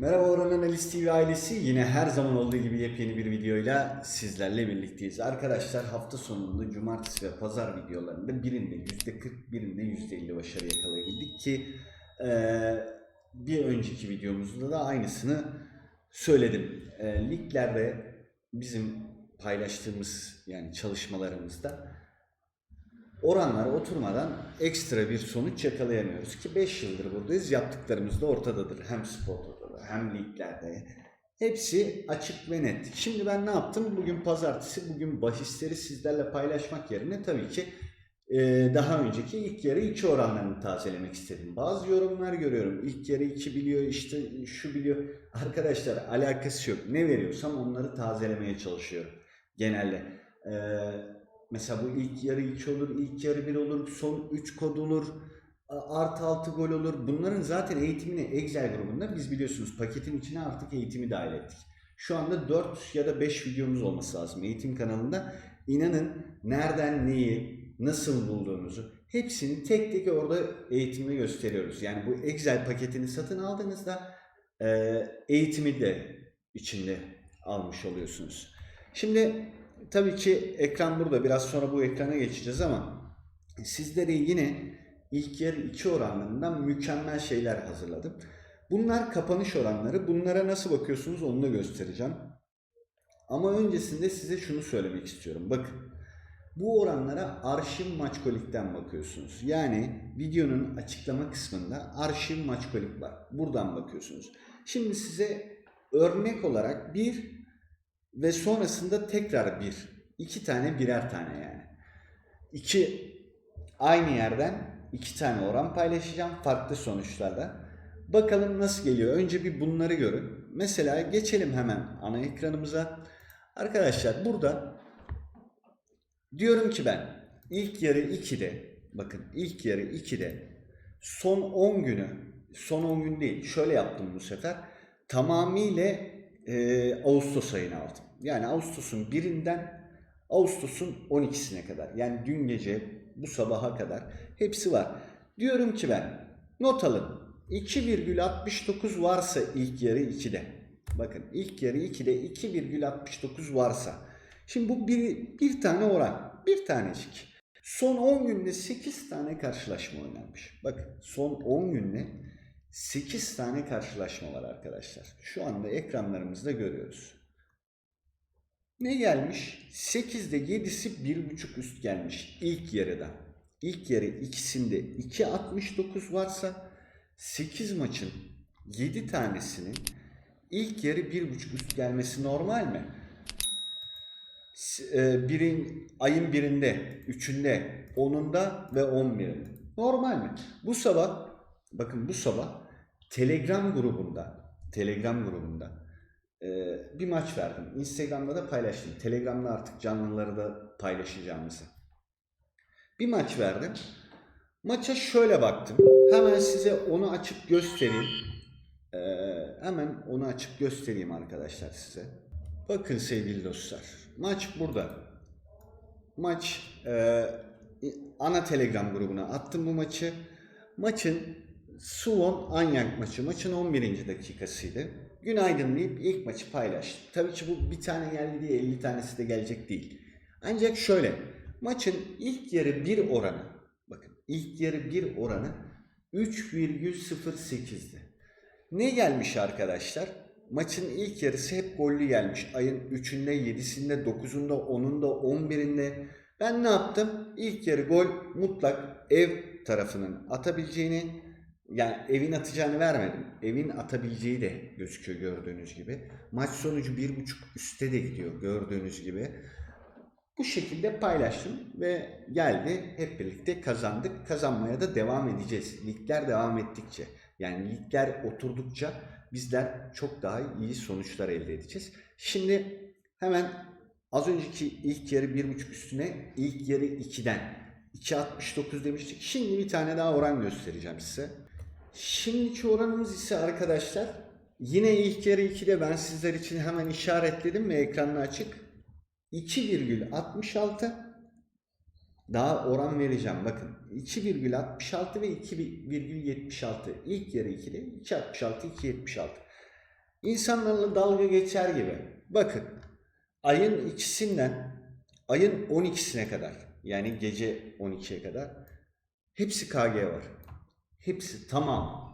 Merhaba Orhan Analiz TV ailesi. Yine her zaman olduğu gibi yepyeni bir videoyla sizlerle birlikteyiz. Arkadaşlar hafta sonunda cumartesi ve pazar videolarında birinde %40 birinde %50 başarı yakalayabildik ki eee, bir önceki videomuzda da aynısını söyledim. Eee, liglerde bizim paylaştığımız yani çalışmalarımızda oranlara oturmadan ekstra bir sonuç yakalayamıyoruz ki 5 yıldır buradayız. Yaptıklarımız da ortadadır. Hem da hem liglerde. Hepsi açık ve net. Şimdi ben ne yaptım? Bugün pazartesi, bugün bahisleri sizlerle paylaşmak yerine tabii ki e, daha önceki ilk yarı 2 oranlarını tazelemek istedim. Bazı yorumlar görüyorum. İlk yarı 2 biliyor, işte şu biliyor. Arkadaşlar alakası yok. Ne veriyorsam onları tazelemeye çalışıyorum. Genelde. Eee Mesela bu ilk yarı 2 olur, ilk yarı 1 olur, son 3 kod olur, artı 6 gol olur. Bunların zaten eğitimini Excel grubunda biz biliyorsunuz paketin içine artık eğitimi dahil ettik. Şu anda 4 ya da 5 videomuz olması lazım eğitim kanalında. İnanın nereden neyi, nasıl bulduğunuzu hepsini tek tek orada eğitimde gösteriyoruz. Yani bu Excel paketini satın aldığınızda e, eğitimi de içinde almış oluyorsunuz. Şimdi tabii ki ekran burada. Biraz sonra bu ekrana geçeceğiz ama sizlere yine ilk yarı 2 oranlarından mükemmel şeyler hazırladım. Bunlar kapanış oranları. Bunlara nasıl bakıyorsunuz onu da göstereceğim. Ama öncesinde size şunu söylemek istiyorum. Bakın. Bu oranlara arşiv maçkolikten bakıyorsunuz. Yani videonun açıklama kısmında arşiv maçkolik var. Buradan bakıyorsunuz. Şimdi size örnek olarak bir ve sonrasında tekrar bir. iki tane birer tane yani. İki aynı yerden iki tane oran paylaşacağım farklı sonuçlarda. Bakalım nasıl geliyor. Önce bir bunları görün. Mesela geçelim hemen ana ekranımıza. Arkadaşlar burada diyorum ki ben ilk yarı 2'de bakın ilk yarı 2'de son 10 günü son 10 gün değil şöyle yaptım bu sefer tamamıyla e, Ağustos ayını aldım. Yani Ağustos'un birinden Ağustos'un 12'sine kadar. Yani dün gece bu sabaha kadar hepsi var. Diyorum ki ben not alın. 2,69 varsa ilk yarı 2'de. Bakın ilk yarı 2'de 2,69 varsa. Şimdi bu bir, bir tane oran. Bir tanecik. Son 10 günde 8 tane karşılaşma oynanmış. Bakın son 10 günde 8 tane karşılaşma var arkadaşlar. Şu anda ekranlarımızda görüyoruz. Ne gelmiş? 8'de 7'si 1.5 üst gelmiş ilk yarıda. İlk yarı ikisinde 2.69 varsa 8 maçın 7 tanesinin ilk yarı 1.5 üst gelmesi normal mi? E, birin, ayın birinde, üçünde, onunda ve on birinde. Normal mi? Bu sabah, bakın bu sabah Telegram grubunda, Telegram grubunda bir maç verdim. Instagram'da da paylaştım. Telegram'da artık canlıları da paylaşacağımızı. Bir maç verdim. Maça şöyle baktım. Hemen size onu açıp göstereyim. Ee, hemen onu açıp göstereyim arkadaşlar size. Bakın sevgili dostlar. Maç burada. Maç e, ana telegram grubuna attım bu maçı. Maçın Suwon Anyang maçı. Maçın 11. dakikasıydı. Günaydın deyip ilk maçı paylaştım. Tabii ki bu bir tane geldi diye 50 tanesi de gelecek değil. Ancak şöyle. Maçın ilk yarı 1 oranı. Bakın ilk yarı 1 oranı 3,08'di. Ne gelmiş arkadaşlar? Maçın ilk yarısı hep gollü gelmiş. Ayın 3'ünde, 7'sinde, 9'unda, 10'unda, 11'inde. Ben ne yaptım? İlk yarı gol mutlak ev tarafının atabileceğini yani evin atacağını vermedim. Evin atabileceği de gözüküyor gördüğünüz gibi. Maç sonucu 1.5 üstte de gidiyor gördüğünüz gibi. Bu şekilde paylaştım ve geldi hep birlikte kazandık. Kazanmaya da devam edeceğiz. Ligler devam ettikçe yani ligler oturdukça bizler çok daha iyi sonuçlar elde edeceğiz. Şimdi hemen az önceki ilk yarı 1.5 üstüne ilk yarı 2'den 2.69 demiştik. Şimdi bir tane daha oran göstereceğim size. Şimdiki oranımız ise arkadaşlar yine ilk yarı 2'de ben sizler için hemen işaretledim ve ekranla açık. 2,66 daha oran vereceğim bakın 2,66 ve 2,76 ilk yarı 2'de 2,66 2,76 insanlarla dalga geçer gibi. Bakın ayın ikisinden ayın 12'sine kadar yani gece 12'ye kadar hepsi KG var. Hepsi tamam.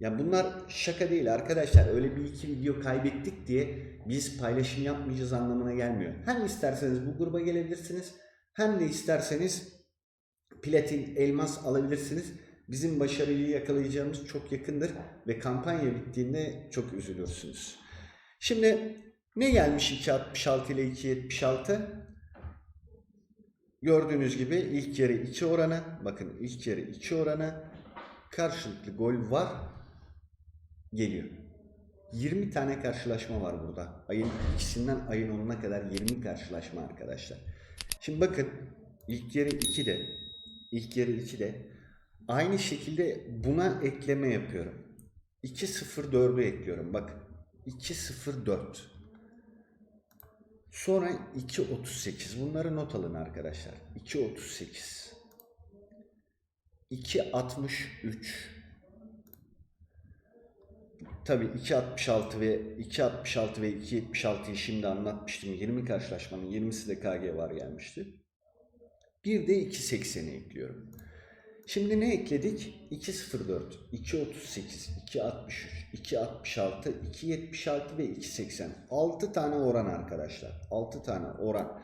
Ya bunlar şaka değil arkadaşlar. Öyle bir iki video kaybettik diye biz paylaşım yapmayacağız anlamına gelmiyor. Hem isterseniz bu gruba gelebilirsiniz hem de isterseniz platin, elmas alabilirsiniz. Bizim başarıyı yakalayacağımız çok yakındır ve kampanya bittiğinde çok üzülürsünüz. Şimdi ne gelmiş 2.66 ile 2.76? Gördüğünüz gibi ilk yarı 2 oranı, bakın ilk yarı 2 oranı karşılıklı gol var geliyor. 20 tane karşılaşma var burada. Ayın ikisinden ayın 10'una kadar 20 karşılaşma arkadaşlar. Şimdi bakın ilk yarı 2'de ilk yarı 2'de aynı şekilde buna ekleme yapıyorum. 2-0-4'ü ekliyorum. Bak 2-0-4. Sonra 2.38. Bunları not alın arkadaşlar. 2.38. 2.63. Tabii 2.66 ve 2.66 ve 2.76'yı şimdi anlatmıştım. 20 karşılaşmanın 20'si de KG var gelmişti. Bir de 2.80'i ekliyorum. Şimdi ne ekledik? 2.04, 2.38, 2.63, 2.66, 2.76 ve 2.80. 6 tane oran arkadaşlar. 6 tane oran.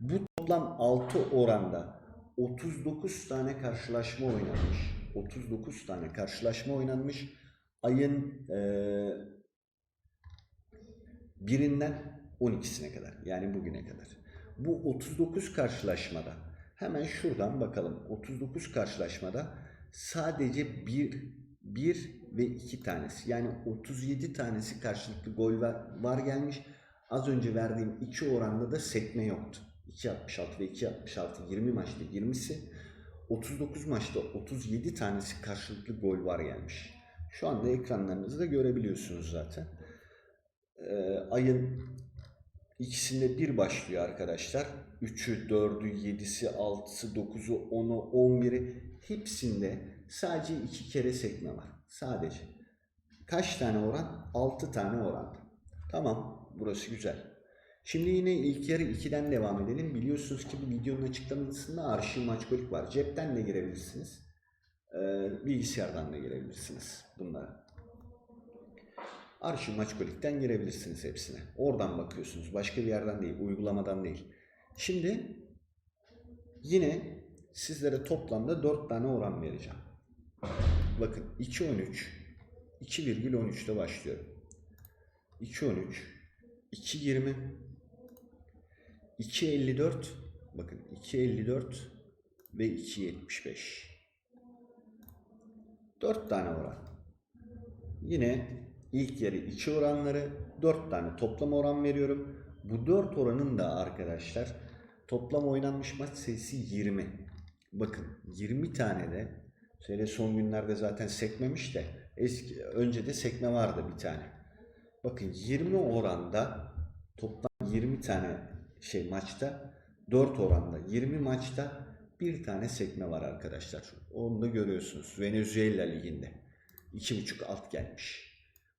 Bu toplam 6 oranda 39 tane karşılaşma oynanmış. 39 tane karşılaşma oynanmış. Ayın eee birinden 12'sine kadar yani bugüne kadar. Bu 39 karşılaşmada hemen şuradan bakalım. 39 karşılaşmada sadece bir, bir ve iki tanesi yani 37 tanesi karşılıklı gol var, var gelmiş. Az önce verdiğim iki oranda da sekme yoktu. 2.66 ve 2.66 20 maçta 20'si 39 maçta 37 tanesi karşılıklı gol var gelmiş. Şu anda ekranlarınızda görebiliyorsunuz zaten. Ee, ayın ikisinde bir başlıyor arkadaşlar. 3'ü, 4'ü, 7'si, 6'sı, 9'u, 10'u, 11'i hepsinde sadece iki kere sekme var. Sadece. Kaç tane oran? 6 tane oran. Tamam. Burası güzel. Şimdi yine ilk yarı 2'den devam edelim. Biliyorsunuz ki bu videonun açıklamasında arşiv maçkolik var. Cepten de girebilirsiniz. Ee, bilgisayardan da girebilirsiniz bunlara. Arşiv Maçkolik'ten girebilirsiniz hepsine. Oradan bakıyorsunuz. Başka bir yerden değil. Uygulamadan değil. Şimdi yine sizlere toplamda 4 tane oran vereceğim. Bakın 2.13 2,13'te başlıyorum. 2.13 2.20 2.54 bakın 2.54 ve 2.75 4 tane oran. Yine ilk yarı 2 oranları 4 tane toplam oran veriyorum. Bu 4 oranın da arkadaşlar toplam oynanmış maç sayısı 20. Bakın 20 tane de şöyle son günlerde zaten sekmemiş de eski önce de sekme vardı bir tane. Bakın 20 oranda toplam 20 tane şey maçta 4 oranda 20 maçta bir tane sekme var arkadaşlar. Onu da görüyorsunuz. Venezuela liginde. 2.5 alt gelmiş.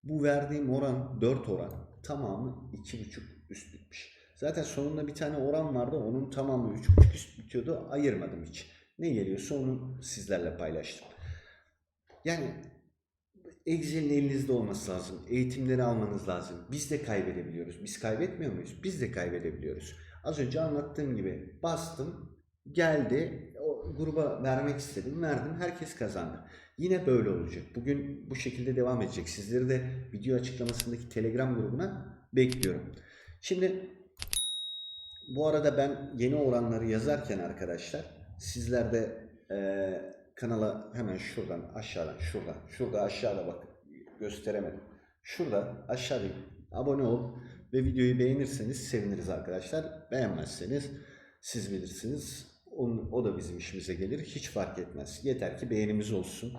Bu verdiğim oran 4 oran. Tamamı 2.5 üst bitmiş. Zaten sonunda bir tane oran vardı. Onun tamamı 3.5 üst bitiyordu. Ayırmadım hiç. Ne geliyorsa onu sizlerle paylaştım. Yani Excel'in elinizde olması lazım. Eğitimleri almanız lazım. Biz de kaybedebiliyoruz. Biz kaybetmiyor muyuz? Biz de kaybedebiliyoruz. Az önce anlattığım gibi bastım, geldi, o gruba vermek istedim, verdim, herkes kazandı. Yine böyle olacak. Bugün bu şekilde devam edecek. Sizleri de video açıklamasındaki Telegram grubuna bekliyorum. Şimdi bu arada ben yeni oranları yazarken arkadaşlar sizler de eee, kanala hemen şuradan aşağıdan şuradan şurada aşağıda bak gösteremedim. Şurada aşağıda abone ol ve videoyu beğenirseniz seviniriz arkadaşlar. Beğenmezseniz siz bilirsiniz. Onun, o da bizim işimize gelir. Hiç fark etmez. Yeter ki beğenimiz olsun.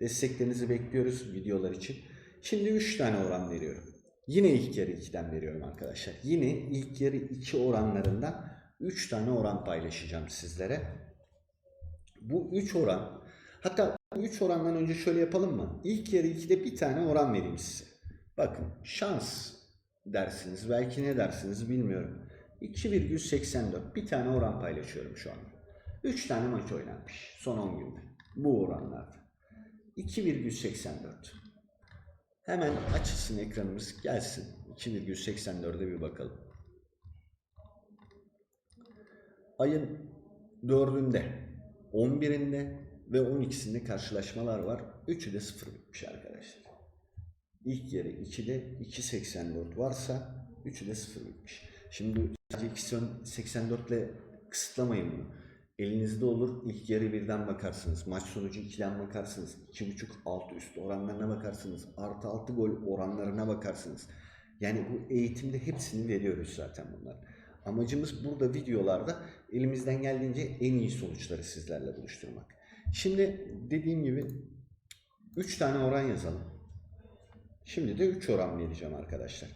Desteklerinizi bekliyoruz videolar için. Şimdi 3 tane oran veriyorum. Yine ilk yarı 2'den veriyorum arkadaşlar. Yine ilk yarı 2 oranlarından 3 tane oran paylaşacağım sizlere. Bu 3 oran hatta 3 orandan önce şöyle yapalım mı? İlk yarı 2'de bir tane oran vereyim size. Bakın şans dersiniz. Belki ne dersiniz bilmiyorum. 2,84. Bir tane oran paylaşıyorum şu anda. 3 tane maç oynanmış son 10 günde. Bu oranlarda. 2,84. Hemen açılsın ekranımız gelsin. 2,84'e bir bakalım. Ayın 4'ünde, 11'inde ve 12'sinde karşılaşmalar var. Üçü de 0 bitmiş arkadaşlar. İlk yarı 2'de 2.84 varsa üçü de 0 bitmiş. Şimdi sadece 2.84 ile kısıtlamayın bunu. Elinizde olur ilk yarı birden bakarsınız. Maç sonucu 2'den bakarsınız. 2.5 alt üst oranlarına bakarsınız. Artı 6 gol oranlarına bakarsınız. Yani bu eğitimde hepsini veriyoruz zaten bunlar. Amacımız burada videolarda elimizden geldiğince en iyi sonuçları sizlerle buluşturmak. Şimdi dediğim gibi 3 tane oran yazalım. Şimdi de 3 oran vereceğim arkadaşlar.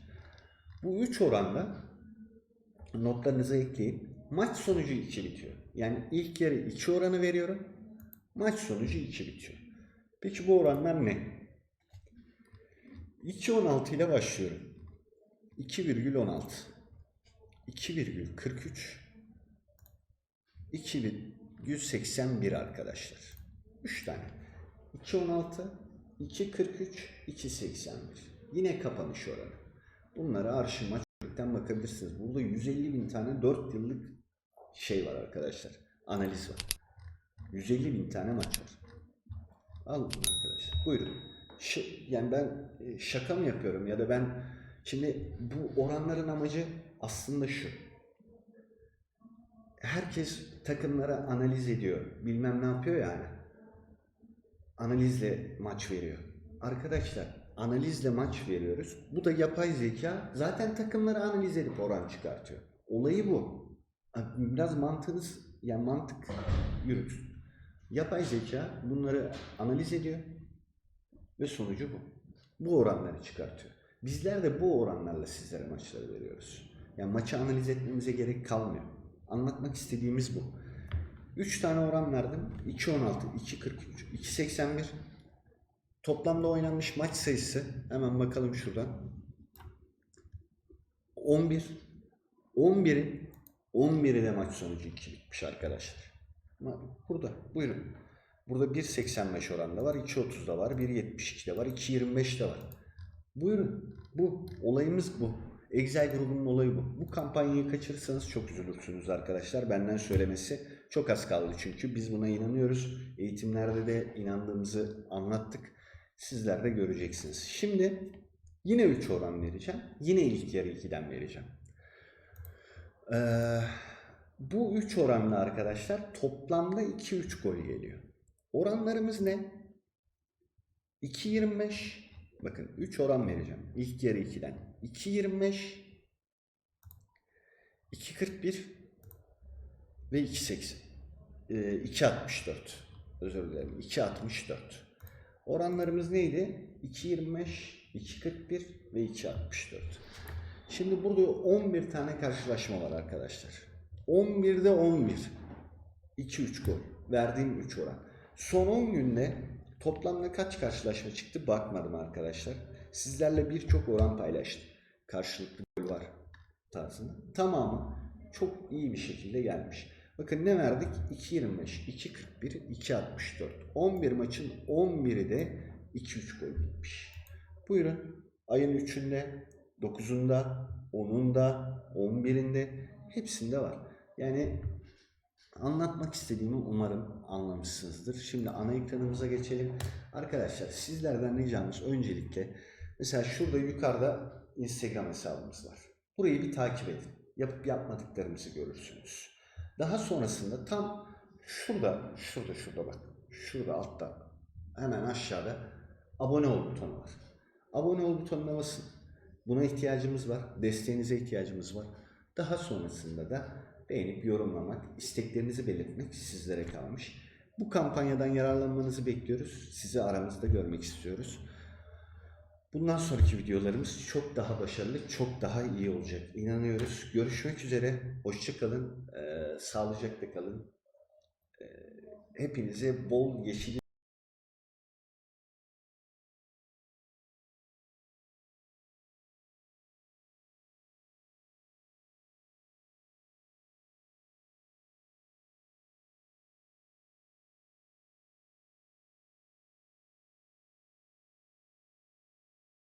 Bu 3 oranda notlarınıza ekleyin. Maç sonucu 2 bitiyor. Yani ilk yarı 2 oranı veriyorum. Maç sonucu 2 bitiyor. Peki bu oranlar ne? 2.16 ile başlıyorum. 2,16 2,43 2181 arkadaşlar. 3 tane. 2.16 2.43 2.81 Yine kapanış oranı. Bunlara arşın maçlıktan bakabilirsiniz. Burada 150 bin tane 4 yıllık şey var arkadaşlar. Analiz var. 150 bin tane maç var. Alın bunu arkadaşlar. Buyurun. Ş- yani ben e, şaka mı yapıyorum ya da ben şimdi bu oranların amacı aslında şu. Herkes takımlara analiz ediyor. Bilmem ne yapıyor yani. Analizle maç veriyor. Arkadaşlar analizle maç veriyoruz. Bu da yapay zeka zaten takımları analiz edip oran çıkartıyor. Olayı bu. Biraz mantığınız yani mantık yürütün. Yapay zeka bunları analiz ediyor ve sonucu bu. Bu oranları çıkartıyor. Bizler de bu oranlarla sizlere maçları veriyoruz. Yani maçı analiz etmemize gerek kalmıyor. Anlatmak istediğimiz bu. 3 tane oran verdim. 2.16, 2.43, 2.81. Toplamda oynanmış maç sayısı hemen bakalım şuradan. 11. 11'in 11'i de maç sonucu 2 bitmiş arkadaşlar. Burada buyurun. Burada 1.85 oranda var, 2.30'da var, 1.72'de var, 2.25'de var. Buyurun. Bu. Olayımız bu. Excel grubunun olayı bu. Bu kampanyayı kaçırırsanız çok üzülürsünüz arkadaşlar. Benden söylemesi çok az kaldı çünkü biz buna inanıyoruz. Eğitimlerde de inandığımızı anlattık. Sizler de göreceksiniz. Şimdi yine 3 oran vereceğim. Yine ilk yarı 2'den vereceğim. Ee, bu 3 oranla arkadaşlar toplamda 2-3 gol geliyor. Oranlarımız ne? 2.25 Bakın 3 oran vereceğim. İlk yarı 2'den. 2.25 2.41 ve 2.80 ee, 2.64 özür dilerim 2.64 oranlarımız neydi? 2.25 2.41 ve 2.64 şimdi burada 11 tane karşılaşma var arkadaşlar. 11'de 11 2-3 gol. Verdiğim 3 oran. Son 10 günde Toplamda kaç karşılaşma çıktı? Bakmadım arkadaşlar. Sizlerle birçok oran paylaştım. Karşılıklı gol var tarzında. Tamamı çok iyi bir şekilde gelmiş. Bakın ne verdik? 2.25, 2.41, 2.64. 11 maçın 11'i de 2-3 gol gitmiş. Buyurun. Ayın 3'ünde, 9'unda, 10'unda, 11'inde hepsinde var. Yani Anlatmak istediğimi umarım anlamışsınızdır. Şimdi ana ekranımıza geçelim. Arkadaşlar sizlerden ricamız öncelikle mesela şurada yukarıda Instagram hesabımız var. Burayı bir takip edin. Yapıp yapmadıklarımızı görürsünüz. Daha sonrasında tam şurada, şurada, şurada bak. Şurada altta hemen aşağıda abone ol butonu var. Abone ol butonuna basın. Buna ihtiyacımız var. Desteğinize ihtiyacımız var. Daha sonrasında da beğenip yorumlamak, isteklerinizi belirtmek sizlere kalmış. Bu kampanyadan yararlanmanızı bekliyoruz. Sizi aramızda görmek istiyoruz. Bundan sonraki videolarımız çok daha başarılı, çok daha iyi olacak. İnanıyoruz. Görüşmek üzere. Hoşçakalın. Ee, sağlıcakla kalın. Ee, hepinize bol yeşil